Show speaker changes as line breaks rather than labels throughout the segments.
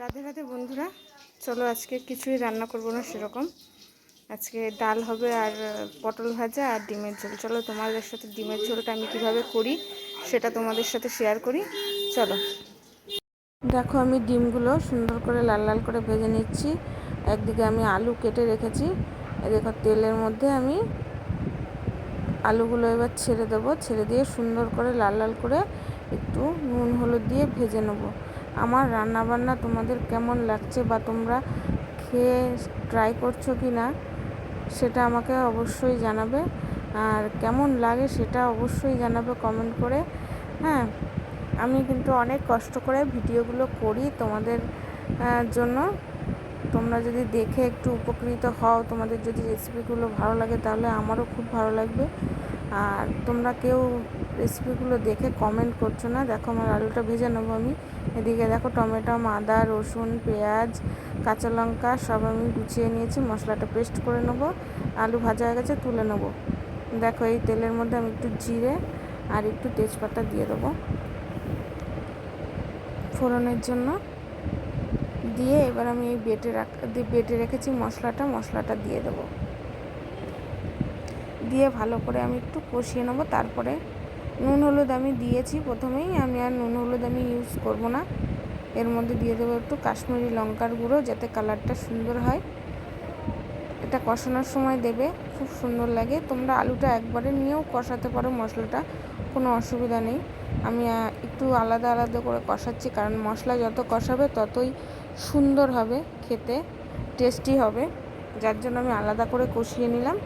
রাধে রাধে বন্ধুরা, চলো আজকে কিছুই রান্না করব না সেরকম। আজকে ডাল হবে আর পটল ভাজা আর ডিমের ঝোল। চলো তোমাদের সাথে ডিমের ঝোলটা আমি কীভাবে করি সেটা তোমাদের সাথে শেয়ার করি। চলো। দেখো আমি ডিমগুলো সুন্দর করে লাল লাল করে ভেজে নিচ্ছি। একদিকে আমি আলু কেটে রেখেছি। দেখো তেলের মধ্যে আমি আলুগুলো এবার ছেড়ে দেবো। ছেড়ে দিয়ে সুন্দর করে লাল লাল করে একটু নুন, হলুদ দিয়ে ভেজে নেব। আমার রান্নাবান্না তোমাদের কেমন লাগছে বা তোমরা খেয়ে ট্রাই করছ কি না সেটা আমাকে অবশ্যই জানাবে। আর কেমন লাগে সেটা অবশ্যই জানাবে কমেন্ট করে। হ্যাঁ আমি কিন্তু অনেক কষ্ট করে ভিডিওগুলো করি তোমাদের জন্য। তোমরা যদি দেখে একটু উপকৃত হও, তোমাদের যদি রেসিপিগুলো ভালো লাগে তাহলে আমারও খুব ভালো লাগবে। আর তোমরা কেউ রেসিপিগুলো দেখে কমেন্ট করছ না, দেখো আমার আলুটা ভেজে নেব আমি। এদিকে দেখো টমেটো আদা রসুন, পেঁয়াজ, কাঁচা লঙ্কা, সব আমি গুছিয়ে নিয়েছি, মশলাটা পেস্ট করে নেব, আলু ভাজা হয়ে গেছে তুলে নেব। দেখো এই তেলের মধ্যে আমি একটু জিরে আর একটু তেজপাতা দিয়ে দেবো। ফোড়নের জন্য দিয়ে এবার আমি এই বেটে রাখ, বেটে রেখেছি মশলাটা মশলাটা দিয়ে দেবো। দিয়ে ভালো করে আমি একটু কষিয়ে নেব। তারপরে নুন হলুদ আমি দিয়েছি প্রথমেই। আমি আর নুন হলুদ আমি ইউজ করব না। এর মধ্যে দিয়ে দেবো একটু কাশ্মীরি লঙ্কার গুঁড়ো যাতে কালারটা সুন্দর হয়। এটা কষানোর সময় দেবে, খুব সুন্দর লাগে। তোমরা আলুটা একবারে নিয়েও কষাতে পারো মশলাটা, কোনো অসুবিধা নেই। আমি একটু আলাদা আলাদা করে কষাচ্ছি, কারণ মশলা যত কষাবে ততই সুন্দর হবে, খেতে টেস্টি হবে। যার জন্য আমি আলাদা করে কষিয়ে নিলাম।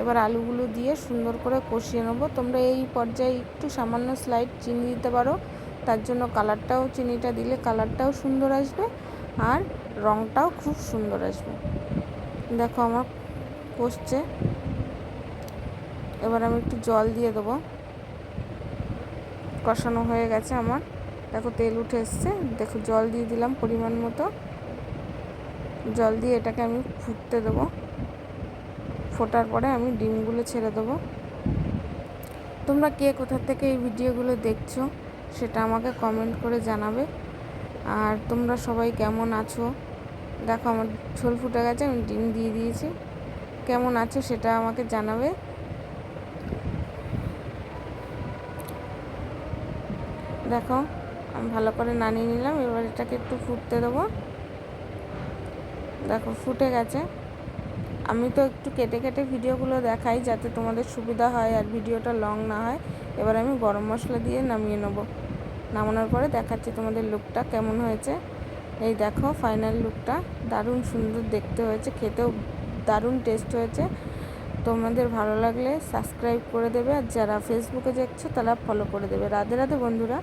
এবার আলুগুলো দিয়ে সুন্দর করে কষিয়ে নেব। তোমরা এই পর্যায়ে একটু সামান্য স্লাইড চিনি দিতে পারো। তার জন্য কালারটাও চিনিটা দিলে কালারটাও সুন্দর আসবে আর রঙটাও খুব সুন্দর আসবে। দেখো আমার কষছে। এবার আমি একটু জল দিয়ে দেবো। কষানো হয়ে গেছে আমার। দেখো তেল উঠে এসছে। দেখো জল দিয়ে দিলাম পরিমাণ মতো। জল দিয়ে এটাকে আমি ফুটতে দেবো। ফোটার পরে আমি ডিমগুলো ছেড়ে দেবো। তোমরা কে কোথা থেকে এই ভিডিওগুলো দেখছ সেটা আমাকে কমেন্ট করে জানাবে। আর তোমরা সবাই কেমন আছো? দেখো আমার ঝোল ফুটে গেছে, আমি ডিম দিয়ে দিয়েছি। কেমন আছো সেটা আমাকে জানাবে। দেখো, আমি ভালো করে নানিয়ে নিলাম, এবার এটাকে একটু ফুটতে দেবো। দেখো, ফুটে গেছে। আমি তো একটু কেটে কেটে ভিডিওগুলো দেখাই যাতে তোমাদের সুবিধা হয় আর ভিডিওটা লং না হয়। এবার আমি গরম মশলা দিয়ে নামিয়ে নেব। নামানোর পরে দেখাচ্ছি তোমাদের লুকটা কেমন হয়েছে। এই দেখো ফাইনাল লুকটা। দারুণ সুন্দর দেখতে হয়েছে, খেতেও দারুণ টেস্ট হয়েছে। তোমাদের ভালো লাগলে সাবস্ক্রাইব করে দেবে আর যারা ফেসবুকে দেখছ তারা ফলো করে দেবে। রাধে রাধে বন্ধুরা।